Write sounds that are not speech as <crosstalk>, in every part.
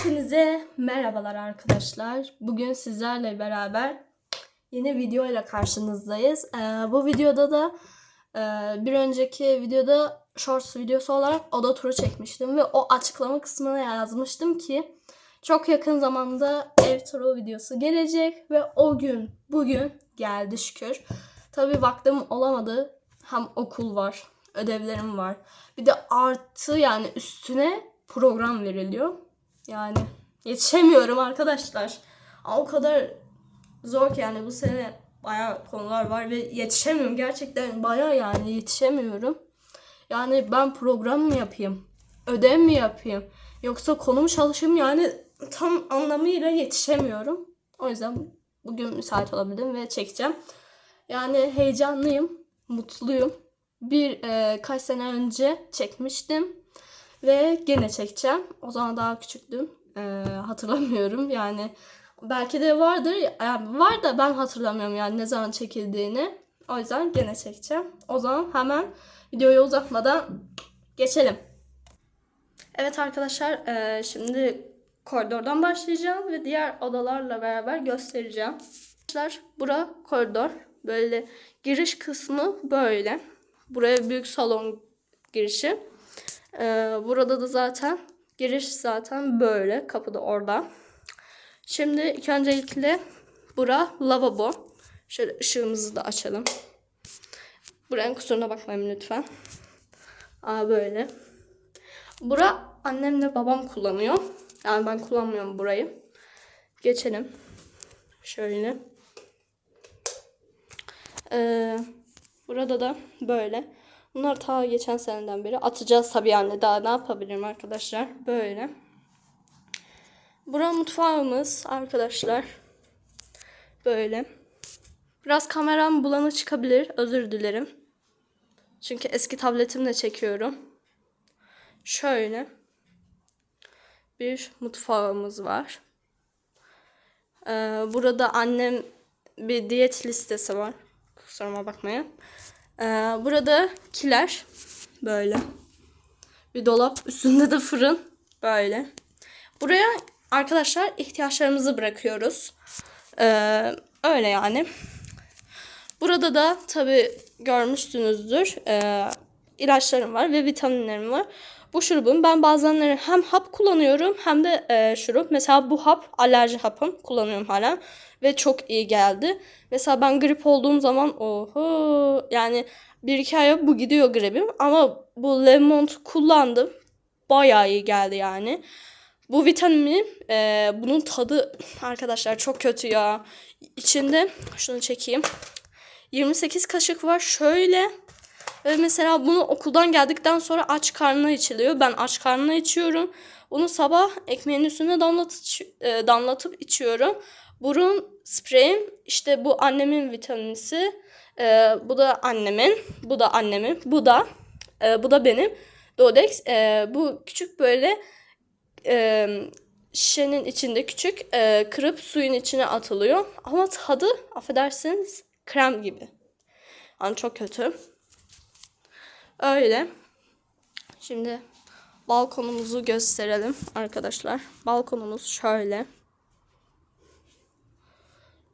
Hepinize merhabalar arkadaşlar. Bugün sizlerle beraber yeni video ile karşınızdayız. Ee, bu videoda da e, bir önceki videoda shorts videosu olarak oda turu çekmiştim ve o açıklama kısmına yazmıştım ki çok yakın zamanda ev turu videosu gelecek ve o gün bugün geldi şükür. Tabi vaktim olamadı. Hem okul var, ödevlerim var. Bir de artı yani üstüne program veriliyor. Yani yetişemiyorum arkadaşlar. Aa, O kadar zor ki yani bu sene bayağı konular var ve yetişemiyorum. Gerçekten bayağı yani yetişemiyorum. Yani ben program mı yapayım? Ödev mi yapayım? Yoksa konu mu çalışayım? Yani tam anlamıyla yetişemiyorum. O yüzden bugün müsait olabildim ve çekeceğim. Yani heyecanlıyım, mutluyum. Bir e, kaç sene önce çekmiştim ve gene çekeceğim. O zaman daha küçüktüm. E, hatırlamıyorum yani. Belki de vardır. Yani var da ben hatırlamıyorum yani ne zaman çekildiğini. O yüzden gene çekeceğim. O zaman hemen videoyu uzatmadan geçelim. Evet arkadaşlar e, şimdi koridordan başlayacağım ve diğer odalarla beraber göstereceğim. Arkadaşlar bura koridor. Böyle giriş kısmı böyle. Buraya büyük salon girişi. Ee, burada da zaten giriş zaten böyle. Kapı da orada. Şimdi ilk öncelikle bura lavabo. Şöyle ışığımızı da açalım. Buranın kusuruna bakmayın lütfen. Aa böyle. Bura annemle babam kullanıyor. Yani ben kullanmıyorum burayı. Geçelim. Şöyle. Ee, burada da böyle. Bunlar ta geçen seneden beri atacağız tabii yani daha ne yapabilirim arkadaşlar. Böyle. Bura mutfağımız arkadaşlar. Böyle. Biraz kameram bulanık çıkabilir. Özür dilerim. Çünkü eski tabletimle çekiyorum. Şöyle. Bir mutfağımız var. Ee, burada annem bir diyet listesi var. Kusuruma bakmayın. Ee, burada kiler böyle. Bir dolap üstünde de fırın böyle. Buraya arkadaşlar ihtiyaçlarımızı bırakıyoruz. Ee, öyle yani. Burada da tabi görmüşsünüzdür. Ee, ilaçlarım var ve vitaminlerim var. Bu şurubun ben bazenleri hem hap kullanıyorum hem de e, şurup. Mesela bu hap alerji hapım kullanıyorum hala ve çok iyi geldi. Mesela ben grip olduğum zaman oho yani bir iki aya bu gidiyor gripim ama bu Lemont kullandım. Bayağı iyi geldi yani. Bu vitamin e, bunun tadı arkadaşlar çok kötü ya. İçinde şunu çekeyim. 28 kaşık var şöyle. Ve mesela bunu okuldan geldikten sonra aç karnına içiliyor. Ben aç karnına içiyorum. Bunu sabah ekmeğin üstüne damlat, e, damlatıp içiyorum. Burun spreyim işte bu annemin vitaminisi. E, bu da annemin. Bu da annemin. Bu da e, bu da benim. Dodex. E, bu küçük böyle e, şişenin içinde küçük e, kırıp suyun içine atılıyor. Ama tadı affedersiniz krem gibi. Yani çok kötü. Öyle. Şimdi balkonumuzu gösterelim arkadaşlar. Balkonumuz şöyle.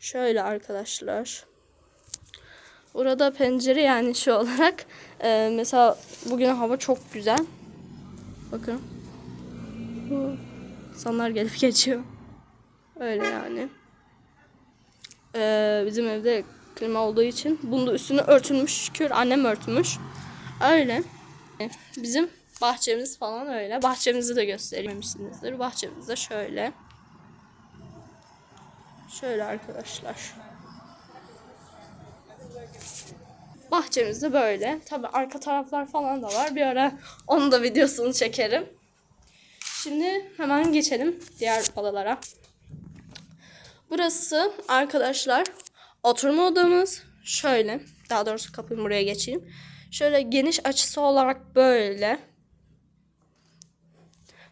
Şöyle arkadaşlar. Burada pencere yani şu olarak. Ee, mesela bugün hava çok güzel. Bakın. İnsanlar gelip geçiyor. Öyle yani. Ee, bizim evde klima olduğu için. Bunun da üstüne örtülmüş. Şükür annem örtmüş. Öyle. Bizim bahçemiz falan öyle. Bahçemizi de göstermemişsinizdir. Bahçemiz de şöyle. Şöyle arkadaşlar. Bahçemiz de böyle. Tabi arka taraflar falan da var. Bir ara onun da videosunu çekerim. Şimdi hemen geçelim diğer odalara. Burası arkadaşlar oturma odamız. Şöyle. Daha doğrusu kapıyı buraya geçeyim. Şöyle geniş açısı olarak böyle.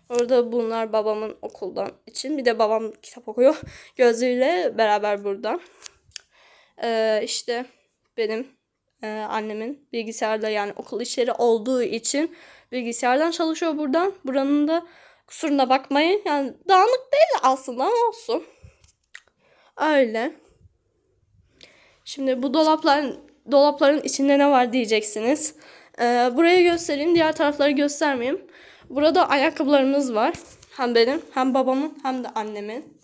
Orada bunlar babamın okuldan için. Bir de babam kitap okuyor. <laughs> Gözlüğüyle beraber burada. Ee, işte benim e, annemin bilgisayarda yani okul işleri olduğu için bilgisayardan çalışıyor buradan. Buranın da Kusuruna bakmayın. Yani dağınık değil aslında ama olsun. Öyle. Şimdi bu dolapların dolapların içinde ne var diyeceksiniz. Ee, burayı göstereyim. Diğer tarafları göstermeyeyim. Burada ayakkabılarımız var. Hem benim hem babamın hem de annemin.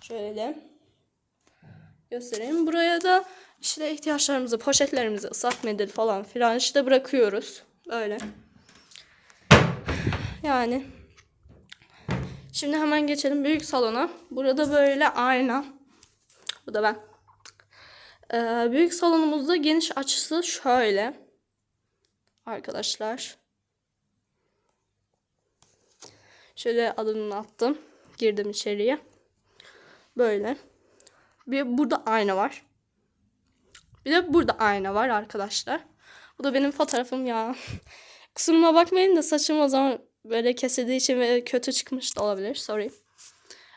Şöyle göstereyim. Buraya da işte ihtiyaçlarımızı, poşetlerimizi, ıslak mendil falan filan işte bırakıyoruz. Böyle. Yani. Şimdi hemen geçelim büyük salona. Burada böyle ayna. Bu da ben. Ee, büyük salonumuzda geniş açısı şöyle. Arkadaşlar. Şöyle adımını attım. Girdim içeriye. Böyle. Bir burada ayna var. Bir de burada ayna var arkadaşlar. Bu da benim fotoğrafım ya. <laughs> Kusuruma bakmayın da saçım o zaman böyle kesildiği için ve kötü çıkmış da olabilir. Sorry.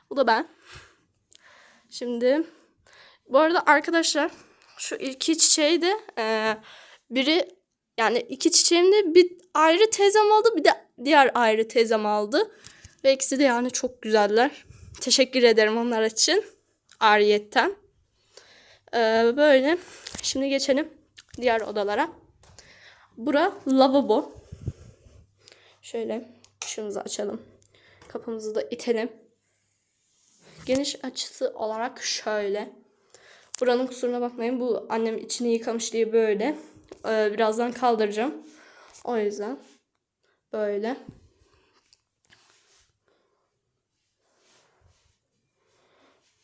Bu da ben. Şimdi bu arada arkadaşlar şu iki çiçeği de e, biri yani iki çiçeğim de bir ayrı teyzem aldı bir de diğer ayrı teyzem aldı. Ve ikisi de yani çok güzeller. Teşekkür ederim onlar için. Ariyetten. Ee, böyle. Şimdi geçelim diğer odalara. Bura lavabo. Şöyle ışığımızı açalım. Kapımızı da itelim. Geniş açısı olarak şöyle. Buranın kusuruna bakmayın. Bu annem içini yıkamış diye böyle. Ee, birazdan kaldıracağım. O yüzden böyle.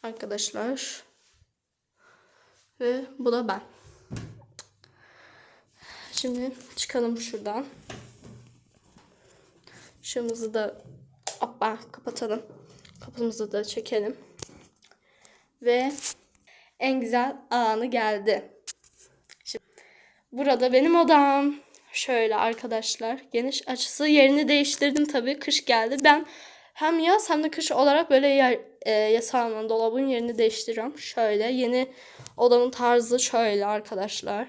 Arkadaşlar. Ve bu da ben. Şimdi çıkalım şuradan. Şımızı da hoppa kapatalım. Kapımızı da çekelim. Ve en güzel anı geldi. Şimdi, burada benim odam. Şöyle arkadaşlar. Geniş açısı yerini değiştirdim tabii. Kış geldi. Ben hem yaz hem de kış olarak böyle yer, e, yatağımın dolabın yerini değiştiriyorum. Şöyle yeni odamın tarzı şöyle arkadaşlar.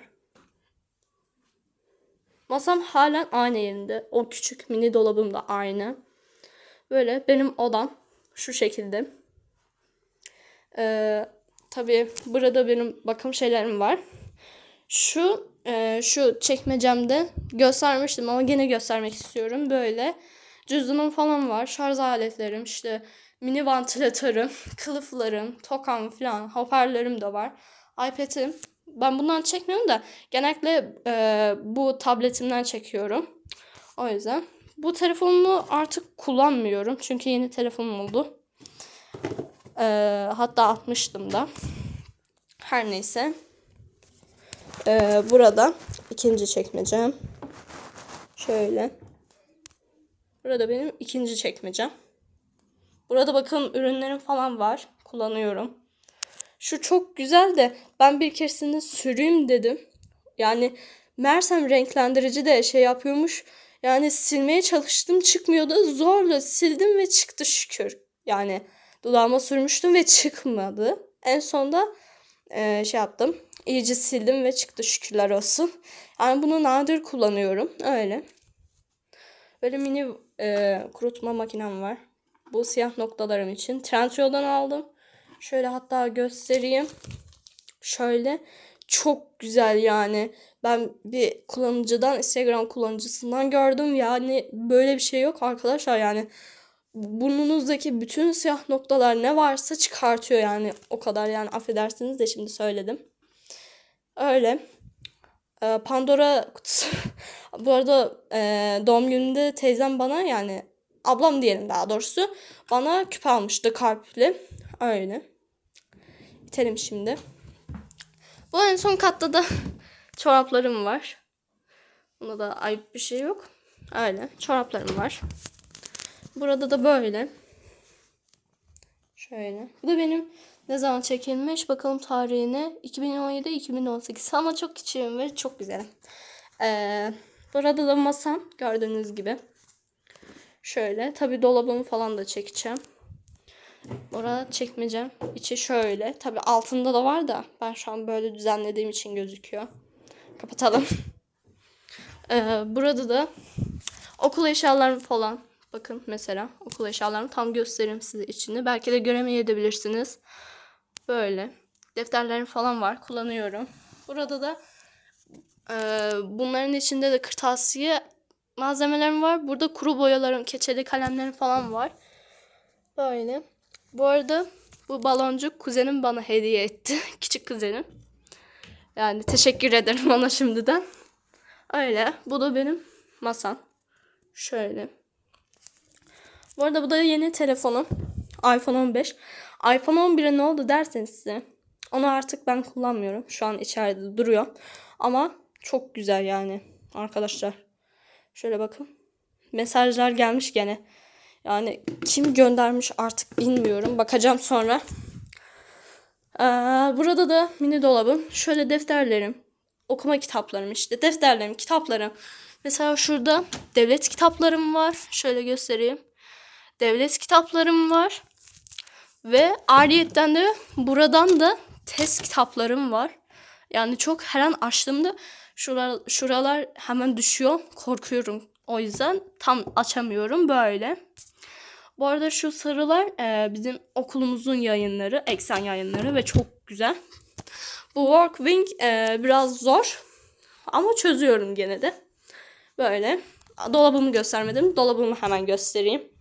Masam halen aynı yerinde. O küçük mini dolabım da aynı. Böyle benim odam şu şekilde. Ee, tabii burada benim bakım şeylerim var. Şu e, şu çekmecemde göstermiştim ama gene göstermek istiyorum. Böyle cüzdanım falan var. Şarj aletlerim işte mini vantilatörüm, <laughs> kılıflarım, tokam falan hoparlörüm de var. iPad'im. Ben bundan çekmiyorum da genellikle e, bu tabletimden çekiyorum. O yüzden. Bu telefonumu artık kullanmıyorum. Çünkü yeni telefonum oldu. E, hatta atmıştım da. Her neyse. E, burada ikinci çekmecem. Şöyle. Burada benim ikinci çekmecem. Burada bakın ürünlerim falan var. Kullanıyorum. Şu çok güzel de ben bir keresinde süreyim dedim. Yani mersem renklendirici de şey yapıyormuş. Yani silmeye çalıştım çıkmıyordu. Zorla sildim ve çıktı şükür. Yani dudağıma sürmüştüm ve çıkmadı. En sonda e, şey yaptım. İyice sildim ve çıktı şükürler olsun. Yani bunu nadir kullanıyorum. Öyle. Böyle mini e, kurutma makinem var. Bu siyah noktalarım için. Trendyol'dan aldım. Şöyle hatta göstereyim. Şöyle çok güzel yani. Ben bir kullanıcıdan Instagram kullanıcısından gördüm. Yani böyle bir şey yok arkadaşlar yani. Burnunuzdaki bütün siyah noktalar ne varsa çıkartıyor yani. O kadar yani affedersiniz de şimdi söyledim. Öyle. Ee, Pandora kutusu. <laughs> Bu arada e, doğum gününde teyzem bana yani ablam diyelim daha doğrusu bana küp almıştı kalpli. Öyle. İtelim şimdi. Bu en son katta da <laughs> çoraplarım var. Bunda da ayıp bir şey yok. Öyle. Çoraplarım var. Burada da böyle. Şöyle. Bu da benim ne zaman çekilmiş bakalım tarihine. 2017-2018 ama çok küçüğüm ve çok güzelim. Ee, burada da masam gördüğünüz gibi. Şöyle. Tabi dolabımı falan da çekeceğim. Orada çekmeyeceğim. İçi şöyle. Tabi altında da var da ben şu an böyle düzenlediğim için gözüküyor. Kapatalım. <laughs> Ee, burada da okul eşyalarım falan Bakın mesela okul eşyalarını tam göstereyim size içini. Belki de göremeyebilirsiniz. Böyle. Defterlerim falan var. Kullanıyorum. Burada da e, bunların içinde de kırtasiye malzemelerim var. Burada kuru boyalarım, keçeli kalemlerim falan var. Böyle. Bu arada bu baloncuk kuzenim bana hediye etti. <laughs> Küçük kuzenim. Yani teşekkür ederim <laughs> ona şimdiden. Öyle. Bu da benim masam. Şöyle. Bu arada bu da yeni telefonum. iPhone 15. iPhone 11'e ne oldu derseniz size. Onu artık ben kullanmıyorum. Şu an içeride duruyor. Ama çok güzel yani arkadaşlar. Şöyle bakın. Mesajlar gelmiş gene. Yani kim göndermiş artık bilmiyorum. Bakacağım sonra. Ee, burada da mini dolabım. Şöyle defterlerim. Okuma kitaplarım işte. Defterlerim, kitaplarım. Mesela şurada devlet kitaplarım var. Şöyle göstereyim. Devlet kitaplarım var. Ve ayrıyetten de buradan da test kitaplarım var. Yani çok her an açtığımda şuralar, şuralar hemen düşüyor. Korkuyorum. O yüzden tam açamıyorum böyle. Bu arada şu sarılar e, bizim okulumuzun yayınları, eksen yayınları ve çok güzel. Bu Workwing e, biraz zor ama çözüyorum gene de. Böyle. Dolabımı göstermedim. Dolabımı hemen göstereyim.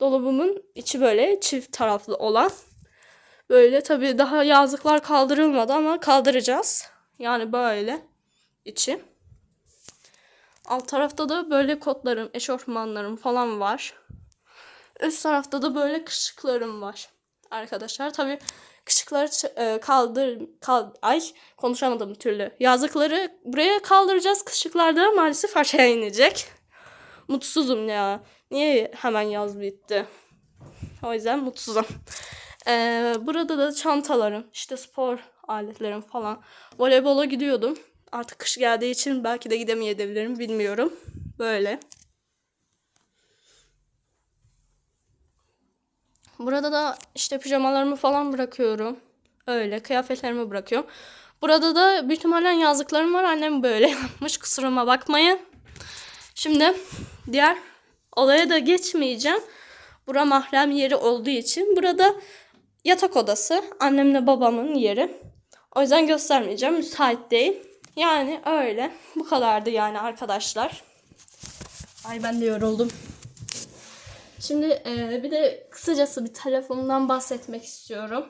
Dolabımın içi böyle çift taraflı olan. Böyle tabii daha yazlıklar kaldırılmadı ama kaldıracağız. Yani böyle içi. Alt tarafta da böyle kotlarım, eşofmanlarım falan var. Üst tarafta da böyle kışıklarım var. Arkadaşlar tabii kışıkları e, kaldır kal ay konuşamadım türlü. Yazlıkları buraya kaldıracağız. Kışıklarda maalesef aşağı inecek. Mutsuzum ya. Niye hemen yaz bitti? O yüzden mutsuzum. Ee, burada da çantalarım, işte spor aletlerim falan. Voleybola gidiyordum. Artık kış geldiği için belki de gidemeyebilirim bilmiyorum. Böyle. Burada da işte pijamalarımı falan bırakıyorum. Öyle kıyafetlerimi bırakıyorum. Burada da büyük ihtimalle yazlıklarım var. Annem böyle <laughs> yapmış. Kusuruma bakmayın. Şimdi diğer olaya da geçmeyeceğim. Bura mahrem yeri olduğu için. Burada yatak odası. Annemle babamın yeri. O yüzden göstermeyeceğim. Müsait değil. Yani öyle. Bu kadardı yani arkadaşlar. Ay ben de yoruldum. Şimdi e, bir de kısacası bir telefonumdan bahsetmek istiyorum.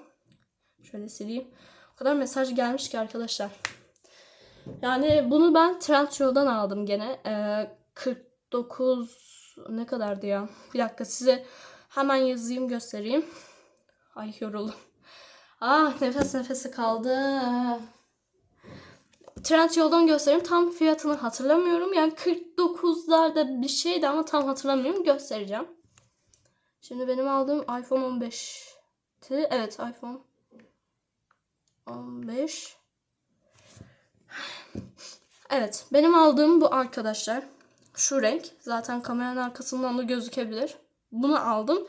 Şöyle sileyim. O kadar mesaj gelmiş ki arkadaşlar. Yani bunu ben Trendyol'dan aldım gene. E, 49 ne kadardı ya? Bir dakika size hemen yazayım göstereyim. Ay yoruldum. Ah nefes nefese kaldı. Trendyol'dan göstereyim. Tam fiyatını hatırlamıyorum. Yani 49'larda bir şeydi ama tam hatırlamıyorum. Göstereceğim. Şimdi benim aldığım iPhone 15'ti. Evet iPhone 15. Evet benim aldığım bu arkadaşlar. Şu renk. Zaten kameranın arkasından da gözükebilir. Bunu aldım.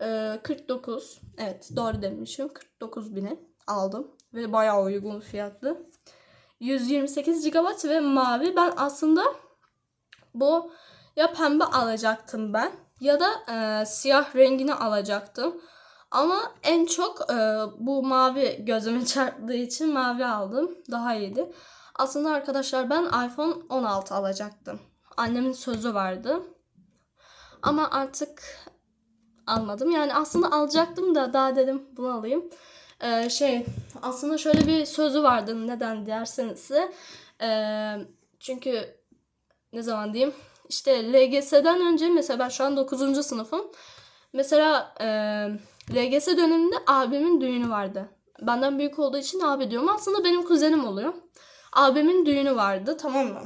Ee, 49. Evet doğru demişim. 49 bine aldım. Ve bayağı uygun fiyatlı. 128 GB ve mavi. Ben aslında bu ya pembe alacaktım ben ya da e, siyah rengini alacaktım. Ama en çok e, bu mavi gözüme <laughs> çarptığı için mavi aldım. Daha iyiydi. Aslında arkadaşlar ben iPhone 16 alacaktım. Annemin sözü vardı. Ama artık almadım. Yani aslında alacaktım da daha dedim bunu alayım. Ee, şey aslında şöyle bir sözü vardı neden derseniz size. Ee, çünkü ne zaman diyeyim işte LGS'den önce mesela ben şu an 9. sınıfım. Mesela e, LGS döneminde abimin düğünü vardı. Benden büyük olduğu için abi diyorum. Aslında benim kuzenim oluyor. Abimin düğünü vardı tamam mı?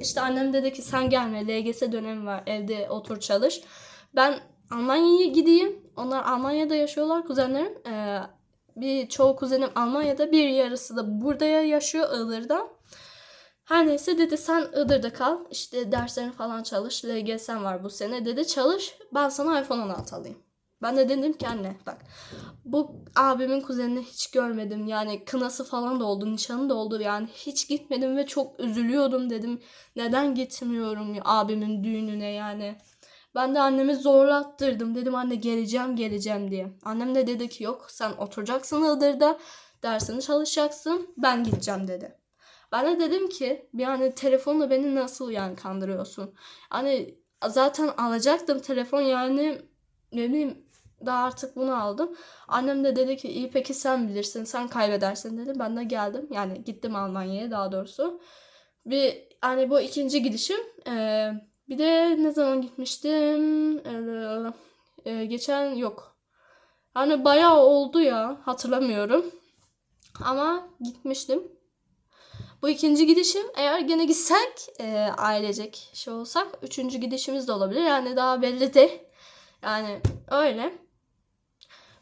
İşte annem dedi ki sen gelme LGS dönemi var evde otur çalış. Ben Almanya'ya gideyim. Onlar Almanya'da yaşıyorlar kuzenlerim. Ee, bir çoğu kuzenim Almanya'da bir yarısı da burada yaşıyor Iğdır'da. Her neyse dedi sen Iğdır'da kal. İşte derslerini falan çalış. LGS'm var bu sene. Dedi çalış ben sana iPhone 16 alayım. Ben de dedim ki anne bak bu abimin kuzenini hiç görmedim. Yani kınası falan da oldu, nişanı da oldu. Yani hiç gitmedim ve çok üzülüyordum dedim. Neden gitmiyorum abimin düğününe yani. Ben de annemi zorlattırdım. Dedim anne geleceğim geleceğim diye. Annem de dedi ki yok sen oturacaksın Iğdır'da. Dersini çalışacaksın. Ben gideceğim dedi. Ben de dedim ki hani telefonla beni nasıl yani kandırıyorsun? Hani zaten alacaktım telefon yani ne bileyim daha artık bunu aldım. Annem de dedi ki iyi peki sen bilirsin sen kaybedersin dedi. Ben de geldim yani gittim Almanya'ya daha doğrusu. Bir hani bu ikinci gidişim. Ee, bir de ne zaman gitmiştim? Ee, e, geçen yok. Hani bayağı oldu ya hatırlamıyorum. Ama gitmiştim. Bu ikinci gidişim eğer gene gitsek e, ailecek şey olsak üçüncü gidişimiz de olabilir. Yani daha belli değil. Yani öyle.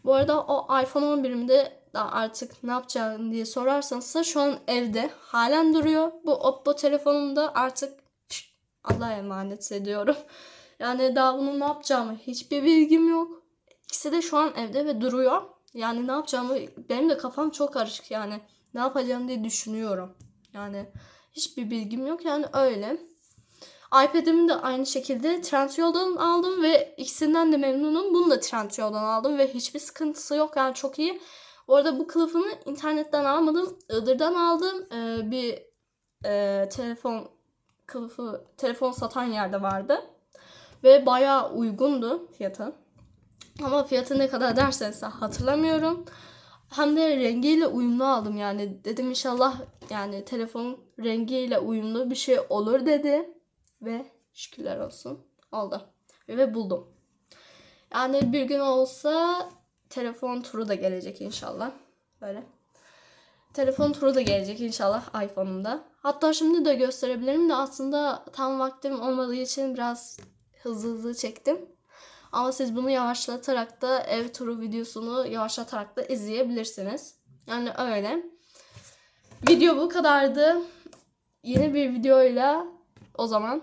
Bu arada o iPhone 11'imde daha artık ne yapacağım diye sorarsanız şu an evde halen duruyor. Bu Oppo telefonumda artık Allah'a emanet ediyorum. <laughs> Yani daha bunu ne yapacağımı hiçbir bilgim yok. İkisi de şu an evde ve duruyor. Yani ne yapacağımı benim de kafam çok karışık yani. Ne yapacağım diye düşünüyorum. Yani hiçbir bilgim yok yani öyle. iPad'imi de aynı şekilde Trendyol'dan aldım ve ikisinden de memnunum. Bunu da Trendyol'dan aldım ve hiçbir sıkıntısı yok yani çok iyi. Bu arada bu kılıfını internetten almadım. Iğdır'dan aldım. Ee, bir e, telefon kılıfı telefon satan yerde vardı. Ve bayağı uygundu fiyatı. Ama fiyatı ne kadar derseniz hatırlamıyorum. Hem de rengiyle uyumlu aldım yani. Dedim inşallah yani telefon rengiyle uyumlu bir şey olur dedi. Ve şükürler olsun oldu. Ve buldum. Yani bir gün olsa telefon turu da gelecek inşallah. Böyle. Telefon turu da gelecek inşallah iPhone'umda. Hatta şimdi de gösterebilirim de aslında tam vaktim olmadığı için biraz hızlı hızlı çektim. Ama siz bunu yavaşlatarak da ev turu videosunu yavaşlatarak da izleyebilirsiniz. Yani öyle. Video bu kadardı. Yeni bir videoyla o zaman